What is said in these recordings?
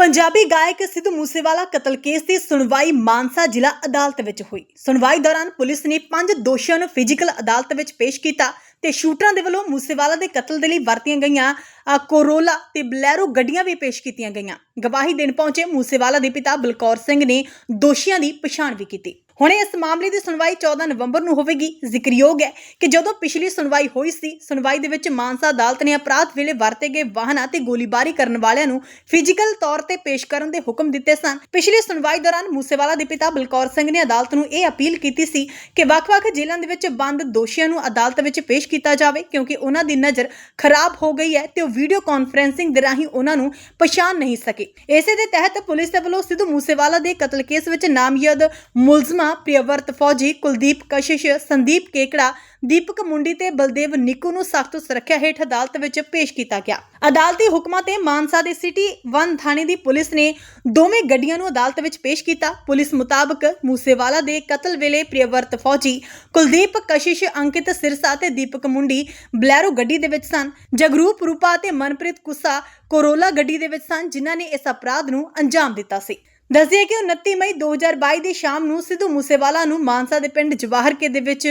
ਪੰਜਾਬੀ ਗਾਇਕ ਸਿੱਧੂ ਮੂਸੇਵਾਲਾ ਕਤਲ ਕੇਸ ਦੀ ਸੁਣਵਾਈ ਮਾਨਸਾ ਜ਼ਿਲ੍ਹਾ ਅਦਾਲਤ ਵਿੱਚ ਹੋਈ। ਸੁਣਵਾਈ ਦੌਰਾਨ ਪੁਲਿਸ ਨੇ ਪੰਜ ਦੋਸ਼ੀਆਂ ਨੂੰ ਫਿਜ਼ੀਕਲ ਅਦਾਲਤ ਵਿੱਚ ਪੇਸ਼ ਕੀਤਾ ਤੇ ਸ਼ੂਟਰਾਂ ਦੇ ਵੱਲੋਂ ਮੂਸੇਵਾਲਾ ਦੇ ਕਤਲ ਦੇ ਲਈ ਵਰਤੀਆਂ ਗਈਆਂ ਅ, ਕੋਰੋਲਾ ਤੇ ਬਲੈਰੋ ਗੱਡੀਆਂ ਵੀ ਪੇਸ਼ ਕੀਤੀਆਂ ਗਈਆਂ। ਗਵਾਹੀ ਦੇਣ ਪਹੁੰਚੇ ਮੂਸੇਵਾਲਾ ਦੇ ਪਿਤਾ ਬਲਕੌਰ ਸਿੰਘ ਨੇ ਦੋਸ਼ੀਆਂ ਦੀ ਪਛਾਣ ਵੀ ਕੀਤੀ। ਹੁਣ ਇਸ ਮਾਮਲੇ ਦੀ ਸੁਣਵਾਈ 14 ਨਵੰਬਰ ਨੂੰ ਹੋਵੇਗੀ। ਜ਼ਿਕਰਯੋਗ ਹੈ ਕਿ ਜਦੋਂ ਪਿਛਲੀ ਸੁਣਵਾਈ ਹੋਈ ਸੀ, ਸੁਣਵਾਈ ਦੇ ਵਿੱਚ ਮਾਨਸਾ ਅਦਾਲਤ ਨੇ ਅਪਰਾਧ ਵੇਲੇ ਵਰਤੇ ਗਏ ਵਾਹਨਾਂ ਤੇ ਗੋਲੀਬਾਰੀ ਕਰਨ ਵਾਲਿਆਂ ਨੂੰ ਫਿਜ਼ੀਕਲ ਤੌਰ ਤੇ ਪੇਸ਼ ਕਰਨ ਦੇ ਹੁਕਮ ਦਿੱਤੇ ਸਨ। ਪਿਛਲੀ ਸੁਣਵਾਈ ਦੌਰਾਨ ਮੂਸੇਵਾਲਾ ਦੇ ਪਿਤਾ ਬਲਕੌਰ ਸਿੰਘ ਨੇ ਅਦਾਲਤ ਨੂੰ ਇਹ ਅਪੀਲ ਕੀਤੀ ਸੀ ਕਿ ਵੱਖ-ਵੱਖ ਜੇਲ੍ਹਾਂ ਦੇ ਵਿੱਚ ਬੰਦ ਦੋਸ਼ੀਆਂ ਨੂੰ ਅਦਾਲਤ ਵਿੱਚ ਪੇਸ਼ ਕੀਤਾ ਜਾਵੇ, ਕਿਉਂਕਿ ਉਹਨਾਂ ਦੀ ਨਜ਼ਰ ਖਰਾਬ ਹੋ ਗਈ ਹੈ ਤੇ ਉਹ ਵੀਡੀਓ ਕਾਨਫਰੈਂਸਿੰਗ ਦੇ ਰਾਹੀਂ ਉਹਨਾਂ ਨੂੰ ਪਛਾਣ ਨਹੀਂ ਸਕੇ। ਇਸੇ ਦੇ ਤਹਿਤ ਪੁਲਿਸ ਦੇ ਵੱਲੋਂ ਸਿੱਧੂ ਮੂਸੇਵਾਲਾ ਦੇ ਕਤਲ ਕੇਸ ਵਿੱਚ ਨਾਮਜ਼ਦ ਮੁਲਜ਼ਮਾਂ ਪ੍ਰਿਯਵਰਤ ਫੌਜੀ ਕੁਲਦੀਪ ਕਸ਼ਿਸ਼, ਸੰਦੀਪ ਕੇਕੜਾ, ਦੀਪਕ ਮੁੰਡੀ ਤੇ ਬਲਦੇਵ ਨਿੱਕੂ ਨੂੰ ਸਖਤ ਸੁਰੱਖਿਆ ਹੇਠ ਅਦਾਲਤ ਵਿੱਚ ਪੇਸ਼ ਕੀਤਾ ਗਿਆ। ਅਦਾਲਤੀ ਹੁਕਮਾਂ ਤੇ ਮਾਨਸਾ ਦੇ ਸਿਟੀ 1 ਥਾਣੇ ਦੀ ਪੁਲਿਸ ਨੇ ਦੋਵੇਂ ਗੱਡੀਆਂ ਨੂੰ ਅਦਾਲਤ ਵਿੱਚ ਪੇਸ਼ ਕੀਤਾ। ਪੁਲਿਸ ਮੁਤਾਬਕ ਮੂਸੇਵਾਲਾ ਦੇ ਕਤਲ ਵੇਲੇ ਪ੍ਰਿਯਵਰਤ ਫੌਜੀ, ਕੁਲਦੀਪ ਕਸ਼ਿਸ਼, ਅੰਕਿਤ ਸਿਰਸਾ ਤੇ ਦੀਪਕ ਮੁੰਡੀ ਬਲੈਰੋ ਗੱਡੀ ਦੇ ਵਿੱਚ ਸਨ। ਜਗਰੂਪ ਰੂਪਾ ਤੇ ਮਨਪ੍ਰੀਤ ਕੁੱਸਾ ਕੋਰੋਲਾ ਗੱਡੀ ਦੇ ਵਿੱਚ ਸਨ, ਜਿਨ੍ਹਾਂ ਨੇ ਇਸ ਅਪਰਾਧ ਨੂੰ ਅੰਜਾਮ ਦਿੱਤਾ ਸੀ। ਦੱਸਿਆ ਕਿ 29 ਮਈ 2022 ਦੀ ਸ਼ਾਮ ਨੂੰ ਸਿੱਧੂ ਮੂਸੇਵਾਲਾ ਨੂੰ ਮਾਨਸਾ ਦੇ ਪਿੰਡ ਜਵਾਹਰਕੇ ਦੇ ਵਿੱਚ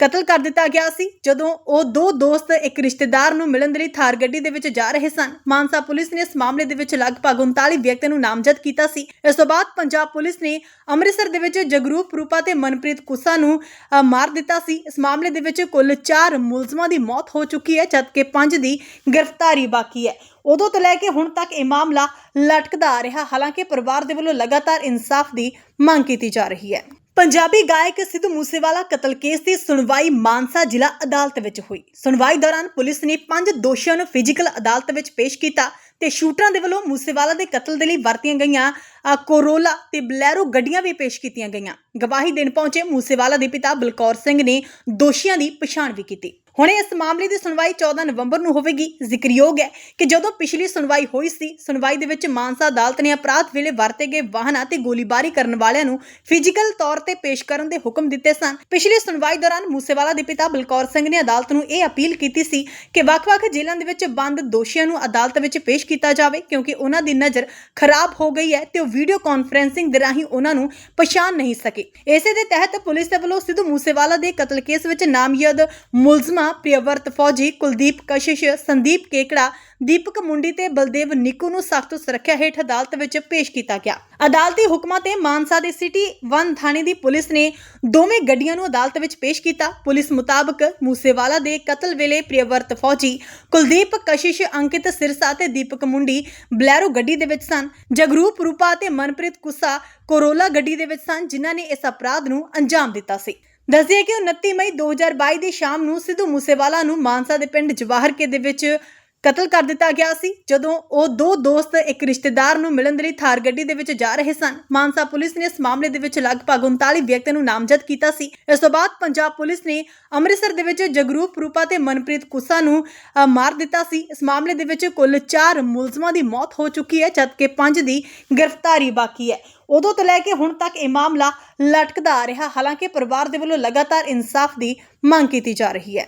ਕਤਲ ਕਰ ਦਿੱਤਾ ਗਿਆ ਸੀ ਜਦੋਂ ਉਹ ਦੋ ਦੋਸਤ ਇੱਕ ਰਿਸ਼ਤੇਦਾਰ ਨੂੰ ਮਿਲਣ ਦੇ ਲਈ ਥਾਰ ਗੱਡੀ ਦੇ ਵਿੱਚ ਜਾ ਰਹੇ ਸਨ। ਮਾਨਸਾ ਪੁਲਿਸ ਨੇ ਇਸ ਮਾਮਲੇ ਦੇ ਵਿੱਚ ਲਗਭਗ 39 ਵਿਅਕਤੀਆਂ ਨੂੰ ਨਾਮਜ਼ਦ ਕੀਤਾ ਸੀ। ਇਸ ਤੋਂ ਬਾਅਦ ਪੰਜਾਬ ਪੁਲਿਸ ਨੇ ਅੰਮ੍ਰਿਤਸਰ ਦੇ ਵਿੱਚ ਜਗਰੂਪ ਰੂਪਾ ਤੇ ਮਨਪ੍ਰੀਤ ਕੁੱਸਾ ਨੂੰ ਅ, ਮਾਰ ਦਿੱਤਾ ਸੀ। ਇਸ ਮਾਮਲੇ ਦੇ ਵਿੱਚ ਕੁੱਲ 4 ਮੁਲਜ਼ਮਾਂ ਦੀ ਮੌਤ ਹੋ ਚੁੱਕੀ ਹੈ ਜਦਕਿ 5 ਦੀ ਗ੍ਰਿਫਤਾਰੀ ਬਾਕੀ ਹੈ। ਉਦੋਂ ਤੋਂ ਲੈ ਕੇ ਹੁਣ ਤੱਕ ਇਹ ਮਾਮਲਾ ਲਟਕਦਾ ਆ ਰਿਹਾ ਹਾਲਾਂਕਿ ਪਰਿਵਾਰ ਦੇ ਵੱਲੋਂ ਲਗਾਤਾਰ ਇਨਸਾਫ ਦੀ ਮੰਗ ਕੀਤੀ ਜਾ ਰਹੀ ਹੈ। ਪੰਜਾਬੀ ਗਾਇਕ ਸਿੱਧੂ ਮੂਸੇਵਾਲਾ ਕਤਲ ਕੇਸ ਦੀ ਸੁਣਵਾਈ ਮਾਨਸਾ ਜ਼ਿਲ੍ਹਾ ਅਦਾਲਤ ਵਿੱਚ ਹੋਈ। ਸੁਣਵਾਈ ਦੌਰਾਨ ਪੁਲਿਸ ਨੇ ਪੰਜ ਦੋਸ਼ੀਆਂ ਨੂੰ ਫਿਜ਼ੀਕਲ ਅਦਾਲਤ ਵਿੱਚ ਪੇਸ਼ ਕੀਤਾ ਤੇ ਸ਼ੂਟਰਾਂ ਦੇ ਵੱਲੋਂ ਮੂਸੇਵਾਲਾ ਦੇ ਕਤਲ ਦੇ ਲਈ ਵਰਤੀਆਂ ਗਈਆਂ ਕੋਰੋਲਾ ਤੇ ਬਲੈਰੋ ਗੱਡੀਆਂ ਵੀ ਪੇਸ਼ ਕੀਤੀਆਂ ਗਈਆਂ। ਗਵਾਹੀ ਦੇਣ ਪਹੁੰਚੇ ਮੂਸੇਵਾਲਾ ਦੇ ਪਿਤਾ ਬਲਕੌਰ ਸਿੰਘ ਨੇ ਦੋਸ਼ੀਆਂ ਦੀ ਪਛਾਣ ਵੀ ਕੀਤੀ। ਹੁਣ ਇਸ ਮਾਮਲੇ ਦੀ ਸੁਣਵਾਈ 14 ਨਵੰਬਰ ਨੂੰ ਹੋਵੇਗੀ। ਜ਼ਿਕਰਯੋਗ ਹੈ ਕਿ ਜਦੋਂ ਪਿਛਲੀ ਸੁਣਵਾਈ ਹੋਈ ਸੀ, ਸੁਣਵਾਈ ਦੇ ਵਿੱਚ ਮਾਨਸਾ ਅਦਾਲਤ ਨੇ ਅਪਰਾਧ ਵੇਲੇ ਵਰਤੇ ਗਏ ਵਾਹਨਾਂ ਤੇ ਗੋਲੀਬਾਰੀ ਕਰਨ ਵਾਲਿਆਂ ਨੂੰ ਫਿਜ਼ੀਕਲ ਤੌਰ ਤੇ ਪੇਸ਼ ਕਰਨ ਦੇ ਹੁਕਮ ਦਿੱਤੇ ਸਨ। ਪਿਛਲੀ ਸੁਣਵਾਈ ਦੌਰਾਨ ਮੂਸੇਵਾਲਾ ਦੇ ਪਿਤਾ ਬਲਕੌਰ ਸਿੰਘ ਨੇ ਅਦਾਲਤ ਨੂੰ ਇਹ ਅਪੀਲ ਕੀਤੀ ਸੀ ਕਿ ਵੱਖ-ਵੱਖ ਜੇਲ੍ਹਾਂ ਦੇ ਵਿੱਚ ਬੰਦ ਦੋਸ਼ੀਆਂ ਨੂੰ ਅਦਾਲਤ ਵਿੱਚ ਪੇਸ਼ ਕੀਤਾ ਜਾਵੇ, ਕਿਉਂਕਿ ਉਹਨਾਂ ਦੀ ਨਜ਼ਰ ਖਰਾਬ ਹੋ ਗਈ ਹੈ ਤੇ ਉਹ ਵੀਡੀਓ ਕਾਨਫਰੈਂਸਿੰਗ ਦੇ ਰਾਹੀਂ ਉਹਨਾਂ ਨੂੰ ਪਛਾਣ ਨਹੀਂ ਸਕੇ। ਇਸੇ ਦੇ ਤਹਿਤ ਪੁਲਿਸ ਦੇ ਵੱਲੋਂ ਸਿੱਧੂ ਮੂਸੇਵਾਲਾ ਦੇ ਕਤਲ ਕੇਸ ਵਿੱਚ ਨਾਮਜ਼ਦ ਮੁਲਜ਼ਮਾਂ ਪ੍ਰਿਯਵਰਤ ਫੌਜੀ ਕੁਲਦੀਪ ਕਸ਼ਿਸ਼, ਸੰਦੀਪ ਕੇਕੜਾ, ਦੀਪਕ ਮੁੰਡੀ ਤੇ ਬਲਦੇਵ ਨਿੱਕੂ ਨੂੰ ਸਖਤ ਸੁਰੱਖਿਆ ਹੇਠ ਅਦਾਲਤ ਵਿੱਚ ਪੇਸ਼ ਕੀਤਾ ਗਿਆ। ਅਦਾਲਤੀ ਹੁਕਮਾਂ ਤੇ ਮਾਨਸਾ ਦੇ ਸਿਟੀ 1 ਥਾਣੇ ਦੀ ਪੁਲਿਸ ਨੇ ਦੋਵੇਂ ਗੱਡੀਆਂ ਨੂੰ ਅਦਾਲਤ ਵਿੱਚ ਪੇਸ਼ ਕੀਤਾ। ਪੁਲਿਸ ਮੁਤਾਬਕ ਮੂਸੇਵਾਲਾ ਦੇ ਕਤਲ ਵੇਲੇ ਪ੍ਰਿਯਵਰਤ ਫੌਜੀ, ਕੁਲਦੀਪ ਕਸ਼ਿਸ਼, ਅੰਕਿਤ ਸਿਰਸਾ ਤੇ ਦੀਪਕ ਮੁੰਡੀ ਬਲੈਰੋ ਗੱਡੀ ਦੇ ਵਿੱਚ ਸਨ। ਜਗਰੂਪ ਰੂਪਾ ਤੇ ਮਨਪ੍ਰੀਤ ਕੁੱਸਾ ਕੋਰੋਲਾ ਗੱਡੀ ਦੇ ਵਿੱਚ ਸਨ, ਜਿਨ੍ਹਾਂ ਨੇ ਇਸ ਅਪਰਾਧ ਨੂੰ ਅੰਜਾਮ ਦਿੱਤਾ ਸੀ। ਦੱਸਿਆ ਕਿ 29 ਮਈ 2022 ਦੀ ਸ਼ਾਮ ਨੂੰ ਸਿੱਧੂ ਮੂਸੇਵਾਲਾ ਨੂੰ ਮਾਨਸਾ ਦੇ ਪਿੰਡ ਜਵਾਹਰਕੇ ਦੇ ਵਿੱਚ ਕਤਲ ਕਰ ਦਿੱਤਾ ਗਿਆ ਸੀ ਜਦੋਂ ਉਹ ਦੋ ਦੋਸਤ ਇੱਕ ਰਿਸ਼ਤੇਦਾਰ ਨੂੰ ਮਿਲਣ ਦੇ ਲਈ ਥਾਰ ਗੱਡੀ ਦੇ ਵਿੱਚ ਜਾ ਰਹੇ ਸਨ। ਮਾਨਸਾ ਪੁਲਿਸ ਨੇ ਇਸ ਮਾਮਲੇ ਦੇ ਵਿੱਚ ਲਗਭਗ 39 ਵਿਅਕਤੀਆਂ ਨੂੰ ਨਾਮਜ਼ਦ ਕੀਤਾ ਸੀ। ਇਸ ਤੋਂ ਬਾਅਦ ਪੰਜਾਬ ਪੁਲਿਸ ਨੇ ਅੰਮ੍ਰਿਤਸਰ ਦੇ ਵਿੱਚ ਜਗਰੂਪ ਰੂਪਾ ਤੇ ਮਨਪ੍ਰੀਤ ਕੁੱਸਾ ਨੂੰ ਅ, ਮਾਰ ਦਿੱਤਾ ਸੀ। ਇਸ ਮਾਮਲੇ ਦੇ ਵਿੱਚ ਕੁੱਲ 4 ਮੁਲਜ਼ਮਾਂ ਦੀ ਮੌਤ ਹੋ ਚੁੱਕੀ ਹੈ ਜਦਕਿ 5 ਦੀ ਗ੍ਰਿਫਤਾਰੀ ਬਾਕੀ ਹੈ। ਉਦੋਂ ਤੋਂ ਲੈ ਕੇ ਹੁਣ ਤੱਕ ਇਹ ਮਾਮਲਾ ਲਟਕਦਾ ਆ ਰਿਹਾ ਹਾਲਾਂਕਿ ਪਰਿਵਾਰ ਦੇ ਵੱਲੋਂ ਲਗਾਤਾਰ ਇਨਸਾਫ ਦੀ ਮੰਗ ਕੀਤੀ ਜਾ ਰਹੀ ਹੈ।